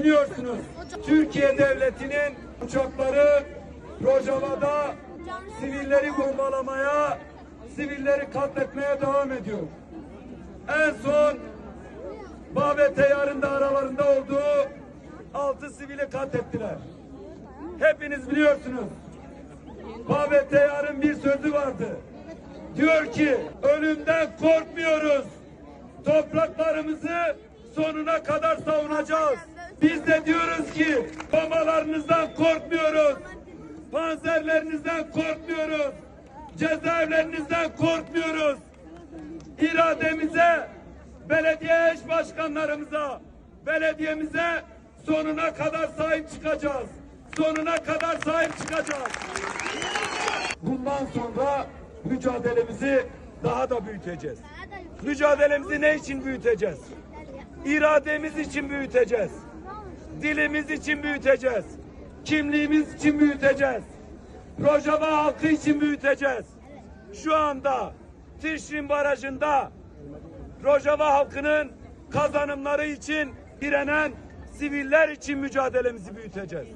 biliyorsunuz Türkiye Devleti'nin uçakları Rojava'da sivilleri bombalamaya, sivilleri katletmeye devam ediyor. En son Babet Teyyar'ın aralarında olduğu altı sivili katlettiler. Hepiniz biliyorsunuz. Babet Teyyar'ın bir sözü vardı. Diyor ki ölümden korkmuyoruz. Topraklarımızı sonuna kadar savunacağız. Biz de diyoruz ki babalarınızdan korkmuyoruz. Panzerlerinizden korkmuyoruz. Cezaevlerinizden korkmuyoruz. İrademize, belediye eş başkanlarımıza, belediyemize sonuna kadar sahip çıkacağız. Sonuna kadar sahip çıkacağız. Bundan sonra mücadelemizi daha da büyüteceğiz. Mücadelemizi ne için büyüteceğiz? İrademiz için büyüteceğiz. Dilimiz için büyüteceğiz. Kimliğimiz için büyüteceğiz. Rojava halkı için büyüteceğiz. Şu anda Tirşin Barajı'nda Rojava halkının kazanımları için direnen siviller için mücadelemizi büyüteceğiz.